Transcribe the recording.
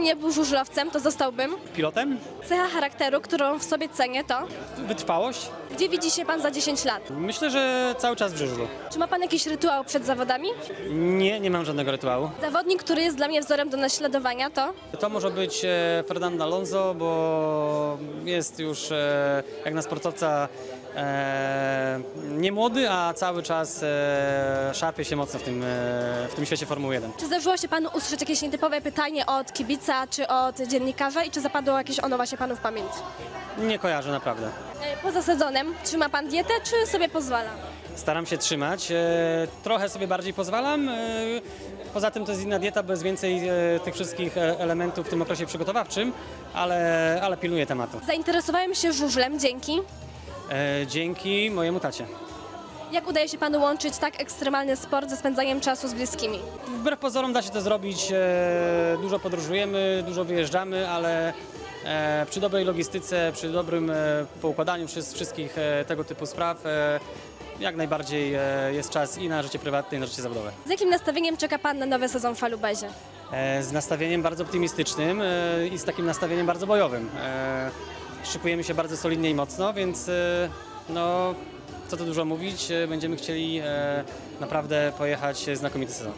nie był żużlowcem, to zostałbym. Pilotem? Cecha charakteru, którą w sobie cenię, to Wytrwałość? gdzie widzi się pan za 10 lat? Myślę, że cały czas w żużlu. Czy ma pan jakiś rytuał przed zawodami? Nie, nie mam żadnego rytuału. Zawodnik, który jest dla mnie wzorem do naśladowania, to To może być e, Fernando Alonso, bo jest już e, jak na sportowca e, nie młody, a cały czas e, szarpie się mocno w tym, e, w tym świecie Formuły 1. czy zdarzyło się panu usłyszeć jakieś nietypowe pytanie od kibica czy od dziennikarza i czy zapadło jakieś ono właśnie panu w pamięć? Nie kojarzę naprawdę. E, Poza sezonem trzyma pan dietę, czy sobie pozwala? Staram się trzymać. E, trochę sobie bardziej pozwalam. E, poza tym to jest inna dieta, bez więcej e, tych wszystkich e, elementów w tym okresie przygotowawczym, ale, ale pilnuję tematu. Zainteresowałem się żużlem dzięki. E, dzięki mojemu tacie. Jak udaje się panu łączyć tak ekstremalny sport ze spędzaniem czasu z bliskimi? Wbrew pozorom da się to zrobić. E, dużo podróżujemy, dużo wyjeżdżamy, ale e, przy dobrej logistyce, przy dobrym e, poukładaniu wszy- wszystkich e, tego typu spraw e, jak najbardziej e, jest czas i na życie prywatne, i na życie zawodowe. Z jakim nastawieniem czeka pan na nowy sezon w Falubezie? E, z nastawieniem bardzo optymistycznym e, i z takim nastawieniem bardzo bojowym. E, szykujemy się bardzo solidnie i mocno, więc e, no, co tu dużo mówić, e, będziemy chcieli e, naprawdę pojechać znakomity sezon.